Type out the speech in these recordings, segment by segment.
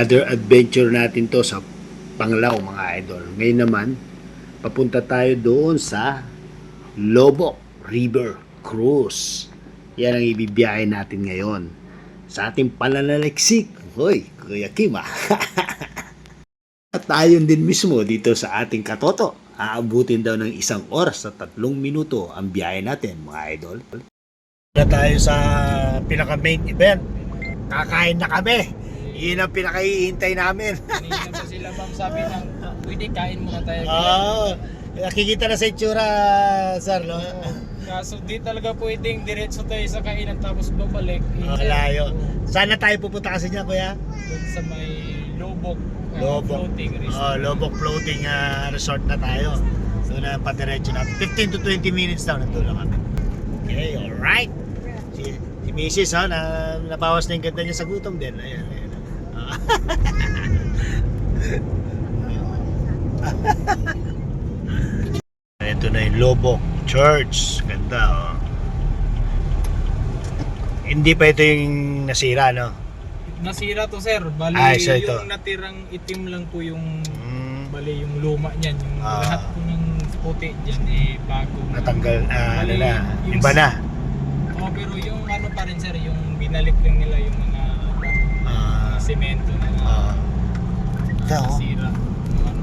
Another adventure natin to sa Panglao mga idol. Ngayon naman, papunta tayo doon sa Lobo River Cruise. Yan ang ibibiyahe natin ngayon. Sa ating pananaliksik. Hoy, Kuya Kim ah. At tayo din mismo dito sa ating katoto. Aabutin daw ng isang oras at tatlong minuto ang biyahe natin mga idol. Na tayo sa pinaka main event. Kakain na kami. Yun ang pinakahihintay namin. Kanina pa sila ma'am sabi ng pwede kain muna tayo. Oo. nakikita na sa itsura, sir, no? Kaso di talaga pwedeng diretso tayo sa kainan tapos babalik. Ang layo. Sana tayo pupunta kasi niya, kuya. Doon sa may Lobok. uh, Lobok. Floating resort. Oh, Lobok Floating ah, Resort na tayo. So na patiretso natin. 15 to 20 minutes daw nandun lang kami. Okay, alright. Si, si Mrs. ha, na, nabawas na yung ganda niya sa gutom din. Ayan, ayan. Ito na yung Lobok Church. Ganda, oh. Hindi pa ito yung nasira, no? Nasira to sir. Bali Ah, ito. yung natirang itim lang po yung Mm, bali yung luma niyan. Yung Ah. lahat po ng puti dyan eh bago. natanggal, ah, ano Bali, na, yung- iba na. Oh, pero yung ano pa rin sir, yung binalik lang nila yung mga Ah, semento na ah. Ito, oh. nasira. Yung ano.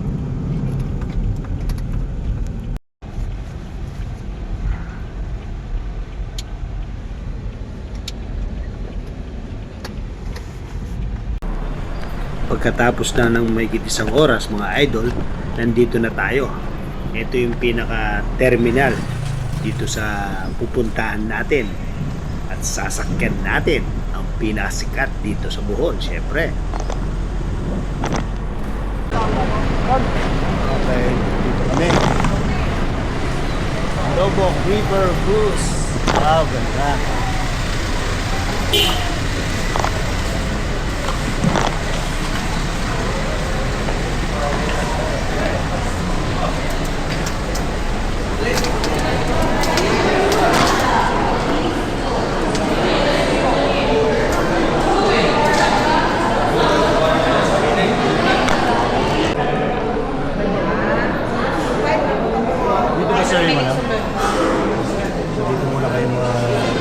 Pagkatapos na ng may isang oras mga idol, nandito na tayo. Ito yung pinaka-terminal dito sa pupuntahan natin at sasakyan natin pinasikat dito sa Bohol, syempre. Okay, dito kami. Lobok River Cruise. Wow, ganda. Dito ba sir yung alam? Dito muna kayo mga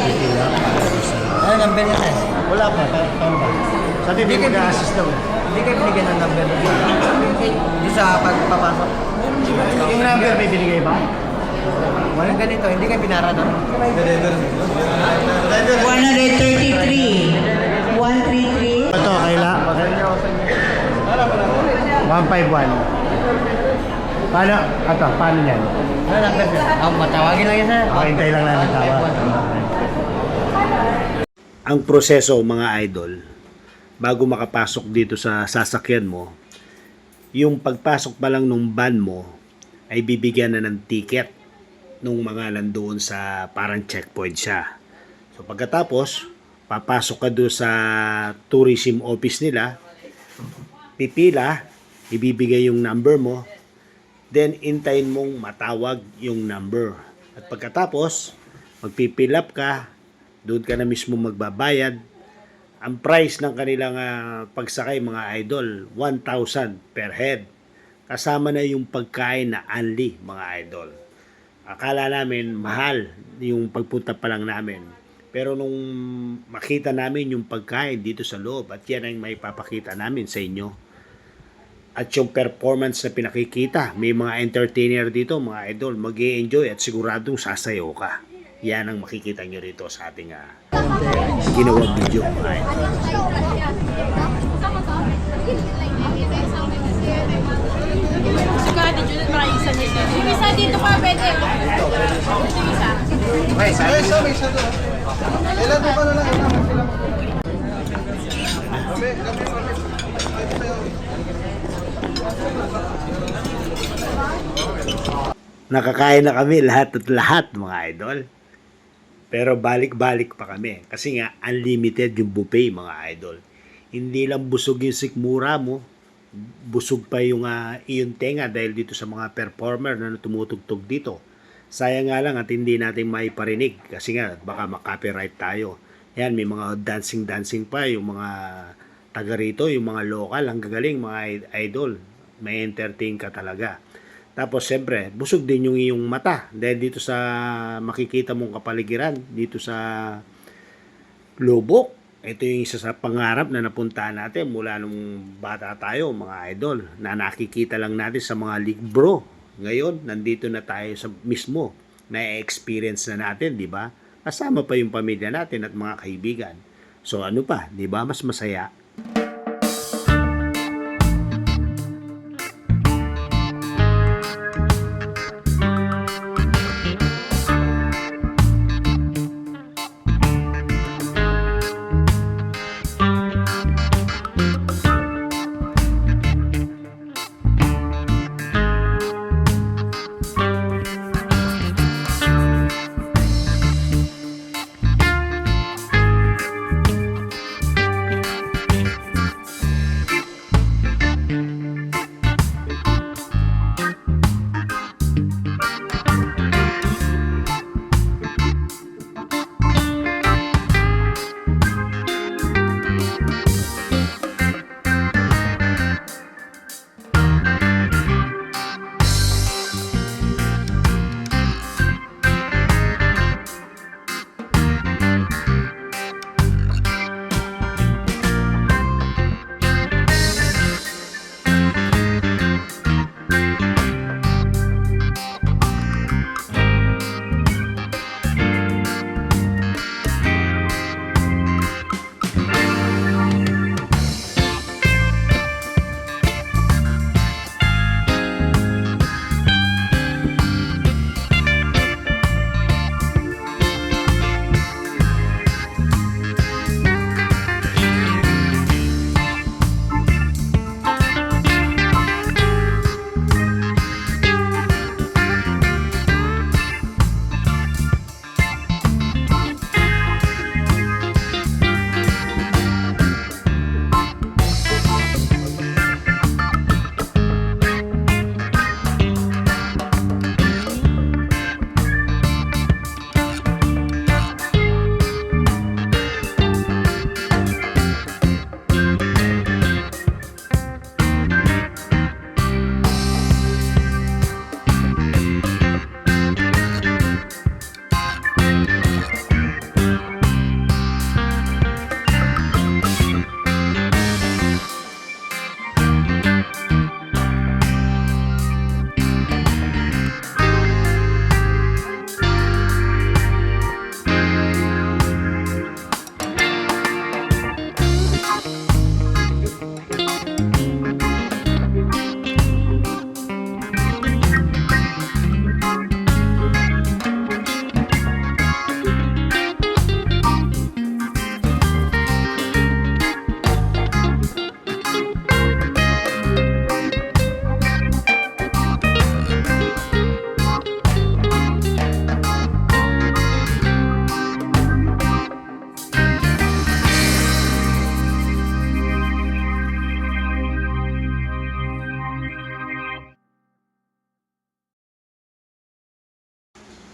pipila para sa... Ano number niya, sir? Wala pa, ta- taon ba? Mag-assist daw. eh. Hindi kayo binigyan ng number. Hindi sa pagpapasok. Yung number may binigay ba? Walang ganito, hindi kayo pinara na. 133. 133. Ito, kaila. 151. Paano? Ito, paano yan? Ano number? Ah, matawagin lang yan, sir. Okay, hintay lang namin tawag. Ang proseso mga idol, bago makapasok dito sa sasakyan mo, yung pagpasok pa lang nung van mo, ay bibigyan na ng ticket nung mga nandoon sa parang checkpoint siya. So pagkatapos, papasok ka doon sa tourism office nila, pipila, ibibigay yung number mo, then intayin mong matawag yung number. At pagkatapos, magpipill up ka, doon ka na mismo magbabayad. Ang price ng kanilang ah, pagsakay mga idol, 1,000 per head. Kasama na yung pagkain na only mga idol. Akala namin mahal yung pagpunta pa lang namin. Pero nung makita namin yung pagkain dito sa loob at yan ang may papakita namin sa inyo. At yung performance na pinakikita, may mga entertainer dito, mga idol, mag enjoy at siguradong sasayaw ka. Yan ang makikita nyo rito sa ating ah, ginawang video. mga isa. Nakakain na kami lahat at lahat mga idol. Pero balik-balik pa kami. Kasi nga, unlimited yung buffet mga idol. Hindi lang busog yung sikmura mo, busog pa yung uh, iyong tenga dahil dito sa mga performer na tumutugtog dito. Sayang nga lang at hindi natin maiparinig kasi nga baka makopyright tayo. Yan, may mga dancing-dancing pa, yung mga taga rito, yung mga local, ang gagaling, mga idol. May entertain ka talaga. Tapos, siyempre, busog din yung iyong mata. Dahil dito sa makikita mong kapaligiran, dito sa Lubok. Ito yung isa sa pangarap na napuntahan natin mula nung bata tayo, mga idol, na nakikita lang natin sa mga libro. Ngayon, nandito na tayo sa mismo. Na-experience na natin, di ba? Kasama pa yung pamilya natin at mga kaibigan. So ano pa, di ba? Mas masaya.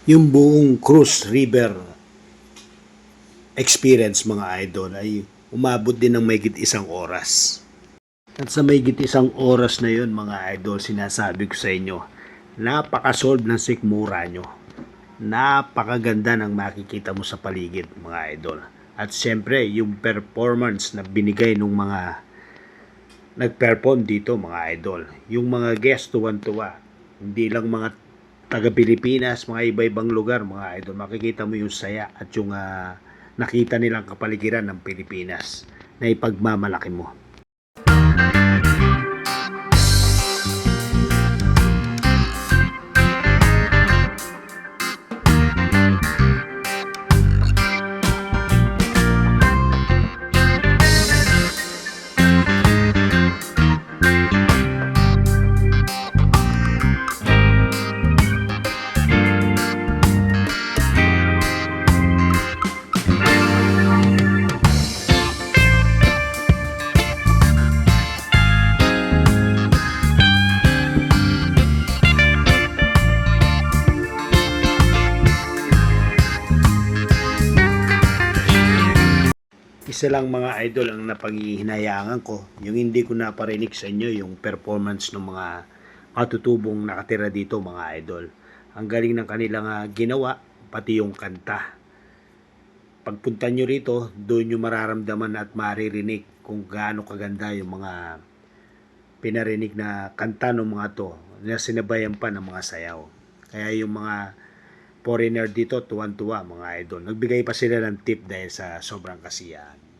Yung buong cruise river experience mga idol ay umabot din ng mayigit isang oras. At sa mayigit isang oras na yun mga idol, sinasabi ko sa inyo, napaka-solve ng sikmura nyo. Napakaganda ng makikita mo sa paligid mga idol. At siyempre, yung performance na binigay ng mga nag-perform dito mga idol. Yung mga guest tuwan-tuwa. Hindi lang mga taga Pilipinas, mga iba-ibang lugar, mga idol, makikita mo yung saya at yung ah, nakita nilang kapaligiran ng Pilipinas na ipagmamalaki mo. Isa lang mga idol ang napanghihinayangan ko. Yung hindi ko naparinig sa inyo yung performance ng mga katutubong nakatira dito mga idol. Ang galing ng kanilang ginawa, pati yung kanta. Pagpunta nyo rito, doon nyo mararamdaman at maririnig kung gaano kaganda yung mga pinarinig na kanta ng mga to na sinabayan pa ng mga sayaw. Kaya yung mga foreigner dito, tuwan-tuwa mga idol. Nagbigay pa sila ng tip dahil sa sobrang kasiyahan.